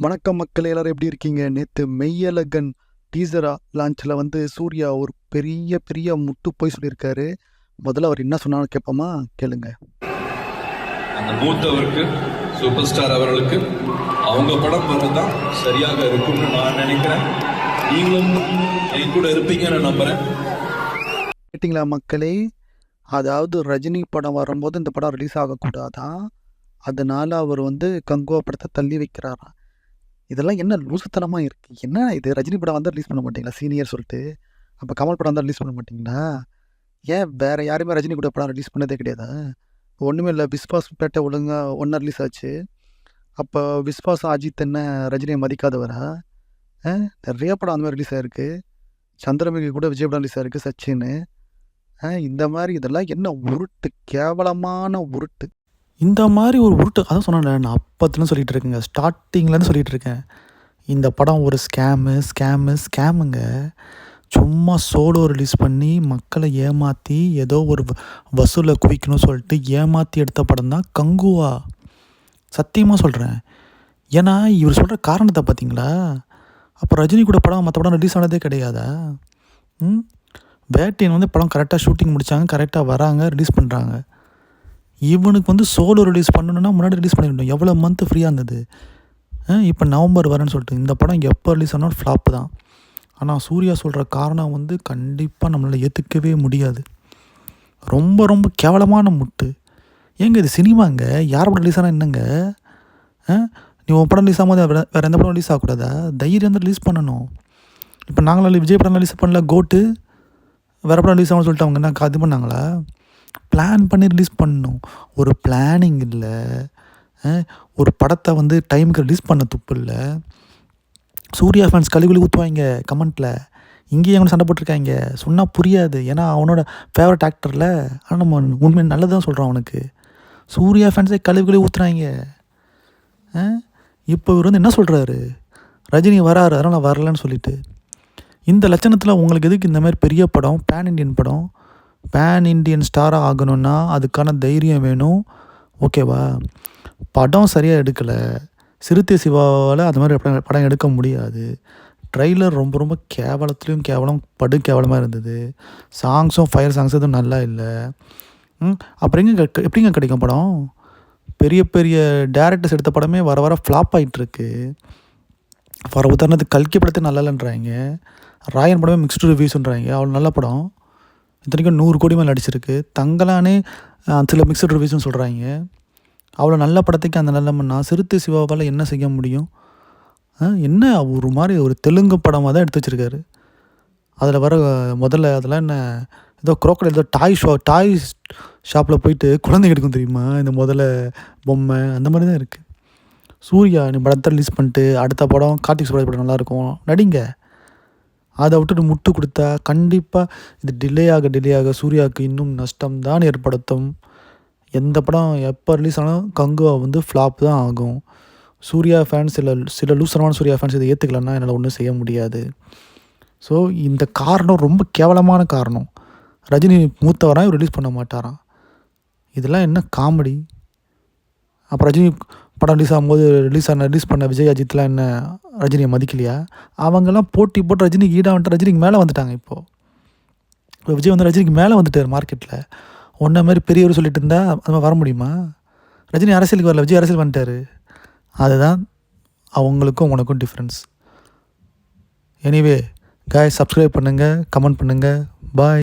வணக்கம் மக்கள் எல்லாரும் எப்படி இருக்கீங்க? நேற்று மெய்யழகன் டீசரா லான்ச்சில் வந்து சூர்யா ஒரு பெரிய பெரிய முட்டு போய் சொல்லியிருக்காரு. முதல்ல அவர் என்ன சொன்னாலும் கேட்போமா கேளுங்க. அந்த மூத்தவருக்கு சூப்பர் ஸ்டார் அவர்களுக்கு அவங்க படம் வர்றதுதான் சரியாக இருக்கும்னு நான் நினைக்கிறேன். நீங்களும் என் கூட இருப்பீங்கன்னு நம்புறேன். கேட்டிங்களா மக்களே? அதாவது ரஜினி படம் வரும்போது இந்த படம் ரிலீஸ் ஆகக்கூடாதான் அதனால அவர் வந்து கங்குவா படத்தை தள்ளி வைக்கிறாராம் இதெல்லாம் என்ன லூசுத்தனமாக இருக்குது என்ன இது? ரஜினி படம் வந்தால் ரிலீஸ் பண்ண மாட்டிங்களா? சீனியர் சொல்லிட்டு. அப்போ கமல் படம் வந்தால் ரிலீஸ் பண்ண மாட்டீங்களா? ஏன் வேறு யாருமே ரஜினி கூட படம் ரிலீஸ் பண்ணதே கிடையாதா? ஒன்றுமே இல்லை. விஸ்வாஸ் பேட்டை ஒழுங்காக ஒன்றா ரிலீஸ் ஆச்சு. அப்போ விஸ்வாஸ் அஜித் என்ன ரஜினியை மதிக்காதவரா? ஆ? நிறைய படம் அந்த மாதிரி ரிலீஸ் ஆகிருக்கு சந்திரமுகி கூட விஜய் படம் ரிலீஸ் ஆயிருக்கு சச்சின்னு. ஆ இந்த மாதிரி இதெல்லாம் என்ன உருட்டு? கேவலமான உருட்டு. இந்த மாதிரி ஒரு உருட்டு அதான் சொன்னேன் நான் அப்பத்துலேருந்து சொல்லிட்டு இருக்கேங்க. ஸ்டார்டிங்லேருந்து சொல்லிட்டு இருக்கேன். இந்த படம் ஒரு ஸ்கேமு ஸ்கேமு ஸ்கேமுங்க சும்மா சோலோ ரிலீஸ் பண்ணி மக்களை ஏமாற்றி ஏதோ ஒரு வ- வசூலை குவிக்கணும்னு சொல்லிட்டு ஏமாற்றி எடுத்த படம் தான் கங்குவா. சத்தியமாக சொல்கிறேன் ஏன்னா இவர் சொல்கிற காரணத்தை பார்த்தீங்களா அப்போ ரஜினி கூட படம் மற்ற படம் ரிலீஸ் ஆனதே கிடையாதா? ம்? வேட்டியன் வந்து படம் கரெக்டாக ஷூட்டிங் முடித்தாங்க கரெக்டாக வராங்க ரிலீஸ் பண்ணுறாங்க இவனுக்கு வந்து சோலோ ரிலீஸ் பண்ணணுன்னா முன்னாடி ரிலீஸ் பண்ணிக்கணும் எவ்வளோ மந்த் ஃப்ரீயாக இருந்தது? இப்போ நவம்பர் வரேன்னு சொல்லிட்டு. இந்த படம் எப்போ ரிலீஸ் ஆனாலும் ஃப்ளாப் தான். ஆனால் சூர்யா சொல்கிற காரணம் வந்து கண்டிப்பாக நம்மளால் ஏற்றுக்கவே முடியாது. ரொம்ப ரொம்ப கேவலமான முட்டு. ஏங்க இது சினிமாங்க யார் படம் ரிலீஸ் ஆனால் என்னங்க? ஆ? நீ உன் படம் ரிலீஸ் ஆகும்போது வேறு எந்த படம் ரிலீஸ் ஆகக்கூடாதா? தைரியம் வந்து ரிலீஸ் பண்ணணும். இப்போ நாங்களும் விஜய் படம் ரிலீஸ் பண்ணல கோட்டு வேறு படம் ரிலீஸ் ஆகும்னு சொல்லிட்டு அவங்க என்ன இது பண்ணாங்களா? பிளான் பண்ணி ரிலீஸ் பண்ணணும். ஒரு பிளானிங் இல்லை. ஒரு படத்தை வந்து டைமுக்கு ரிலீஸ் பண்ண துப்பு இல்லை. சூர்யா ஃபேன்ஸ் கழுவி ஊற்றுவாங்க கமெண்ட்டில் இங்கேயும் அவனை சண்டை போட்டிருக்காங்க சொன்னால் புரியாது. ஏன்னா அவனோட ஃபேவரட் ஆக்டரில் ஆனால் நம்ம உண்மை நல்லது தான் சொல்கிறோம் அவனுக்கு. சூர்யா ஃபேன்ஸே கழுவி ஊற்றுறாங்க இப்போ இவர் வந்து என்ன சொல்கிறாரு ரஜினி வராரு. அதனால் நான் வரலன்னு சொல்லிட்டு. இந்த லட்சணத்தில் உங்களுக்கு எதுக்கு இந்த மாதிரி பெரிய படம் பேன் இண்டியன் படம்? பேன் இண்டியன் ஸ்டாராக ஆகணும்னா அதுக்கான தைரியம் வேணும். ஓகேவா படம் சரியாக எடுக்கலை. சிறுத்தை சிவாவால் அது மாதிரி படம் படம் எடுக்க முடியாது. ட்ரைலர் ரொம்ப ரொம்ப கேவலத்துலேயும் கேவலம் படு கேவலமாக இருந்தது. சாங்ஸும் ஃபயர் சாங்ஸ் எதுவும் நல்லா இல்லை. ம் அப்புறம் எங்கே க- எப்படிங்க கிடைக்கும் படம்? பெரிய பெரிய டேரக்டர்ஸ் எடுத்த படமே வர வர ஃப்ளாப் ஆகிட்டுருக்கு ஃபார் உதாரணத்துக்கு கல்கி படத்தை நல்லா இல்லைன்றாங்க. ராயன் படமே மிக்ஸ்டு ரிவ்யூஸ்ன்றாங்க அவ்வளோ நல்ல படம். இத்தனைக்கும் நூறு கோடி மேலே அடிச்சிருக்கு தங்கலானே சில மிக்சட் ரிவ்யூஸ்னு சொல்கிறாங்க அவ்வளோ நல்ல படத்துக்கு அந்த நல்ல மண்ணா? சிறுத்தை சிவாவால் என்ன செய்ய முடியும்? என்ன ஒரு மாதிரி ஒரு தெலுங்கு படமாக தான் எடுத்து வச்சிருக்காரு. அதில் வர முதல்ல அதெல்லாம் என்ன ஏதோ குரோக்கடைல் ஏதோ டாய் ஷோ டாய் ஷாப்பில் போயிட்டு குழந்தைங்க எடுக்கும் தெரியுமா? இந்த முதல்ல பொம்மை அந்த மாதிரி தான் இருக்குது சூர்யா நீ படத்தை ரிலீஸ் பண்ணிட்டு அடுத்த படம் கார்த்திக் சுப்ராஜ் படம் நல்லாயிருக்கும் நடிங்க. அதை விட்டுட்டு முட்டு கொடுத்தா கண்டிப்பாக இது டிலே ஆக டிலே ஆக சூர்யாவுக்கு இன்னும் நஷ்டம் தான் ஏற்படுத்தும். எந்த படம் எப்போ ரிலீஸ் ஆனாலும் கங்குவா வந்து ஃப்ளாப் தான் ஆகும். சூர்யா ஃபேன்ஸ் சில சில லூசரமான சூர்யா ஃபேன்ஸ் இதை ஏற்றுக்கலன்னா என்னால் ஒன்றும் செய்ய முடியாது. ஸோ இந்த காரணம் ரொம்ப கேவலமான காரணம். ரஜினி மூத்தவராக இவர் ரிலீஸ் பண்ண மாட்டாராம். இதெல்லாம் என்ன காமெடி அப்போ ரஜினி படம் ரிலீஸ் ஆகும்போது ரிலீஸ் ஆன ரிலீஸ் பண்ண விஜய் அஜித்லாம் என்ன ரஜினியை மதிக்கலையா? அவங்கெல்லாம் போட்டி போட்டு ரஜினிக்கு ஈடாக வந்துட்டு ரஜினிக்கு மேலே வந்துட்டாங்க இப்போது இப்போ விஜய் வந்து ரஜினிக்கு மேலே வந்துட்டார் மார்க்கெட்டில் ஒன்றை மாதிரி பெரியவர் சொல்லிட்டு இருந்தால் அது மாதிரி வர முடியுமா? ரஜினி அரசியலுக்கு வரல விஜய் அரசியல் வந்துட்டார். அதுதான் அவங்களுக்கும் உனக்கும் டிஃப்ரென்ஸ் எனிவே காய் சப்ஸ்கிரைப் பண்ணுங்கள் கமெண்ட் பண்ணுங்கள் பாய்